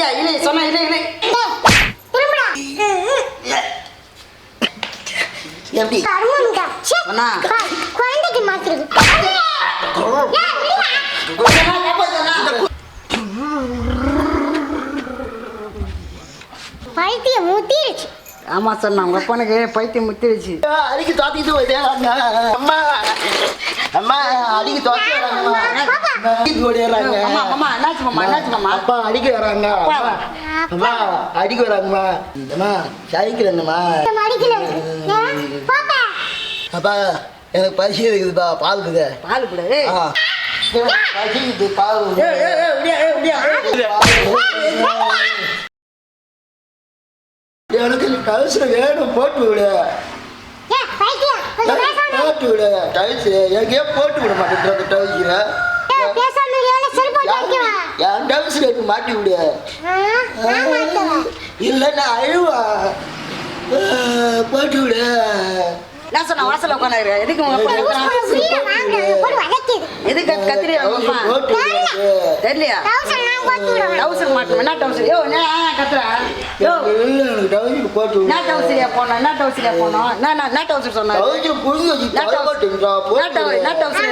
இல்லையா இல்லை சொன்னா இல்லை இல்லை திரும்படா. எப்படி. பா- குழந்தைக்கு முத்திருச்சு. ஆமா சொன்னா. உங்க அப்பனுக்கு பைத்தியம் முத்திருச்சு. அடிக்கு தோத்திட்டு அம்மா. அம்மா அடிக்கு வராங்கம்மா. அடிக்கு ஓடிடுறாங்க அம்மா அம்மா என்னாச்சு மாமா என்னாச்சு மாமா அப்பா அடிக்க வராங்க. அம்மா, அடிக்க வராங்கம்மா. அம்மா சைக்கிள் என்னம்மா அப்பா எனக்கு பசி இருக்குதுப்பா பால் இருக்குது பால் கூட. ஏய் ஆ. பசி இருக்குது பால். எனக்கு கவுசர வேணும் போட்டு விடு. போட்டு விடு எனக்கு ஏன் போட்டு விட மாட்டேன் அந்த அடிக்கவா என் டவுஸில் எனக்கு மாட்டி விடு. ஆ, நான் மாட்டுவேன் இல்லை நான் அழுவா. போட்டு விடு. நான் சொன்ன வாசல்ல உட்காந்து எதுக்கு உங்க எதுக்கு கத்திரி தெரியலையா? நான் டவுசர் மாட்டோம் என்ன டவுசர் யோ என்ன கத்துற? யோ. என்ன டவுசரியா போனோம்? என்ன டவுசரியா போனோம்? என்ன என்ன- டவுசர் வச்சு என்ன டவுசர்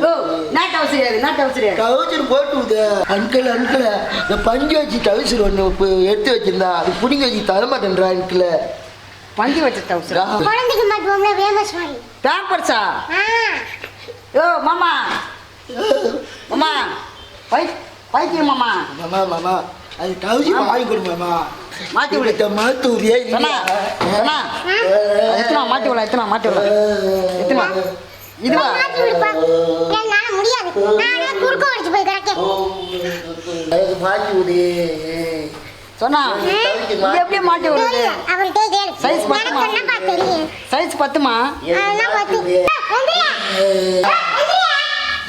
யோ என்ன டவுசரியா என்ன டவுசரியா டவுசர் போட்டு அங்கிள் அங்கிள். இந்த பஞ்சு வச்சு டவுசர் ஒன்று எடுத்து வச்சிருந்தா அது பிடிங்க வச்சு தர மாட்டேன்றா அங்கிள். பஞ்சு வச்ச டவுசர் குழந்தைக்கு மாட்டுவோம்ல வேமஸ் மாதிரி பேம்பர்ஸா ஆ. யோ மாமா. மாமா. பை பைத்தியம் மாமா. மாமா மாமா. அது டவுசர் வாங்கி கொடு மாமா. மாத்தி விடு. மாத்தூரியே சொன்னா சொன்னா எத்தனை மாட்டி விடலாம் எத்தனை மாட்டி விடலாம்? எத்தனை? இதுவா? மாட்டி விடுப்பா. என்னால முடியாது. நானே குறுக்க அடிச்சு போய் கிடக்கேன். எனக்கு மாட்டி விடு. சொன்னா இது எப்படியே மாட்டி விடுறது அவர்கிட்ட சைஸ் பத்துமா?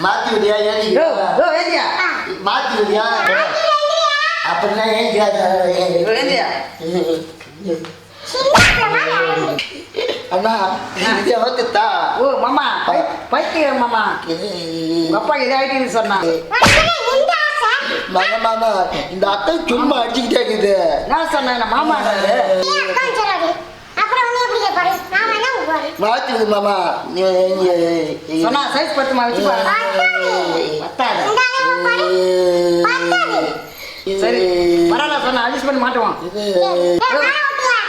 மாத்தி விடியா ஏந்தியா மாத்தி விடியா அப்படின்னா ஏந்தியா. அண்ணா இதை வந்துட்டா ஓ மாமா பை- பைத்தியம் மாமா. அப்பா இதை ஆயிட்டு? மாமா மாமா இந்த அத்தை சும்மா அடிச்சுக்கிட்டே இருக்குது. நான் சொன்னேன் மாமான்றாரு வேணா உட்காரு. மாத்தி விடு மாமா சொன்னா சைஸ் பத்துமா வச்சு பாரு பத்தாது. சரி பரவாயில்ல சொன்னா அட்ஜஸ்ட் பண்ணி ஏய்,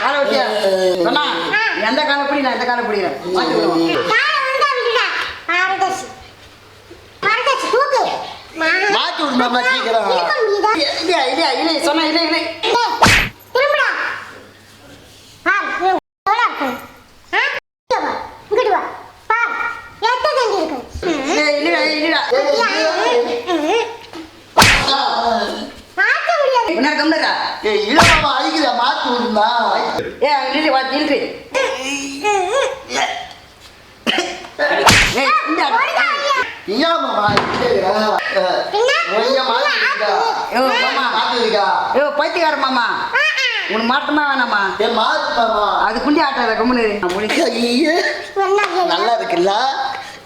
காலை சொன்னா எந்த காலை பிடி நான் எந்த காலை பிடிக்கிறேன் மாட்டி விடுவோம் காலை ஒழுங்கா விடுடா. பாரதர்சி. பாரதர்சி, தூக்கு. மா- மாத்தி விடு மாமா சீக்கிரம்? இல்லையா இல்லையா இல்லை சொன்னா இல்லை இல்லை டேய், திரும்புடா. பார், இவன் எவ்வளோ இருக்கணும்? ஆ? இங்க வா, இங்கிட்டு வா. பார், எத்த தண்டி இருக்கு. ம். இல்லையா இல்லையா இல்லையா மாத்த முடியாது என்ன கம்னரா ஏய் இல்ல மாமா அடிக்குதா மாத்தி விடுமா ஏ இல்லை வா இல்ட்ரி ஏய் இந்த ஏன் மாமா கொஞ்சம் மாத்தி விடுக்கா யோ மாமா மாத்தி விடுக்கா யோ பைத்தியக்கார மாமா. உனக்கு மாட்டமா வேணாமா? ஏ மாத்து அது குண்டி ஆட்டாத கம்முனு. நல்லா இருக்குல்ல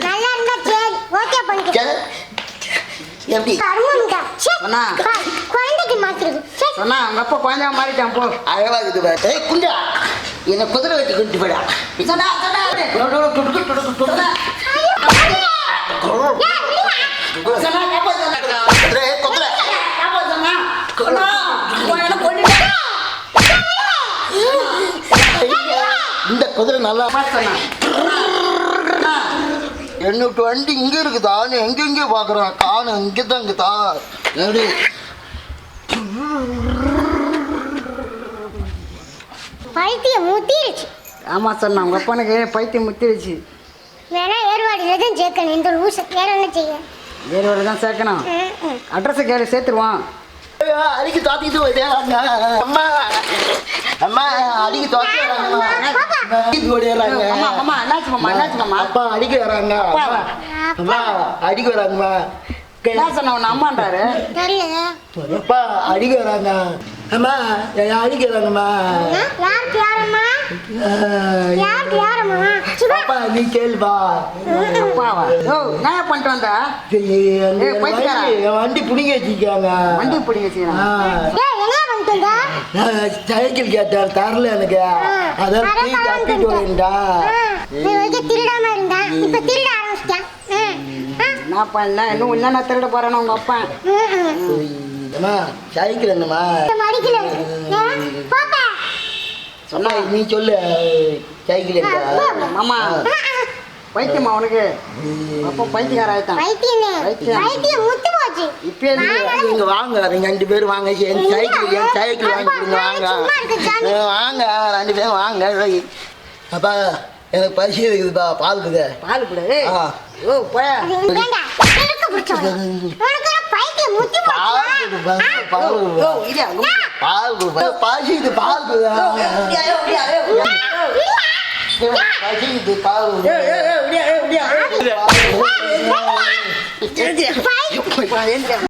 நல்லா ஓகே பண்ணிக்க. எப்படி. பார், குழந்தைக்கு ச்சே சொன்னா அவங்க அப்பா குழந்தைய மாறிட்டான் போ. அழகா இருக்குது பாரு. ஏய் குண்டா. என்ன குதிரை வெட்டி கொண்டு போடா. சொன்னா சொன்னா. சொன்னா சொன்னா காப்பா சொன்னா குதிரை குதிரை காப்பா சொன்னா. சொன்னா. இந்த குதிரை நல்லா சொன்னா சொன்னா. என்னோட வண்டி இங்க இருக்குதான்னு எங்கெங்க பாக்குறேன் காணும் இங்க தான் இருக்குதா? எப்படி பைத்தியம் முத்திருச்சு. ஆமா சொன்னா உங்க அப்பனுக்கு பைத்தியம் முத்திருச்சு. வேணா ஏற்பாடு எதுவும் சேர்க்கணும். இந்த லூசு வேற என்ன செய்ய? ஒரு தான் சேர்க்கணும். அட்ரஸை கேளு சேர்த்துருவான். அடிக்க தாத்திட்டு ஓடியாங்க அம்மா அம்மா அடிக்க தாத்தி வராங்கம்மா அடிக்க ஓடிடுறாங்க. அம்மா அம்மா என்னாச்சு மாமா என்னாச்சு மாமா அப்பா அடிக்க வராங்க. அம்மா அடிக்க வராங்கம்மா என்ன சொன்ன உன்னை அம்மான்றாரு? அப்பா அடிக்க வராங்க. அம்மா என்னை அடிக்கிறாங்கம்மா ஆ, யாருக்கு யாரம்மா? ஆஹ், யாருக்கு யாரம்மா? சிவா அப்பா நீ கேளுப்பா அப்பாவா? ஓ நான் பண்ணிட்டு வந்தா. வண்டி பிடிங்க வச்சிருக்காங்க. வண்டி பிடி வச்சுக்கிறான் ஏய் என்ன பண்ணிட்டு வந்த? நான் சைக்கிள் கேட்டேன் தரல எனக்கு. அதான் வந்தேன். வரேன்டா. திருடாம இருந்தா இப்ப திருட ஆரம்பிச்சிட்டேன் நான் பண்ண இன்னும் என்னென்ன திருட போறேன்னு உங்க அப்பா. ம், ம். அம்மா சைக்கிள் என்னம்மா. சொன்னா நீ சொல்லு சைக்கிள். மாமா. பைத்தியமா உனக்கு. அப்போ பைத்தியக்கார ஆயிட்டான் பைத்தியமே. முத்து போச்சு. நீ நீங்க வாங்க நீங்க ரெண்டு பேரும் வாங்க என் சைக்கிள் என் சைக்கிள் வாங்கி. கொடுங்க வாங்க வாங்க ரெண்டு பேரும் வாங்க. அப்பா எனக்கு பசி இருக்குதுப்பா பால் இருக்குது. பால் கொடு. ஓ போயா. பால் போச்சா? கொடுப்பா ஆ, பால்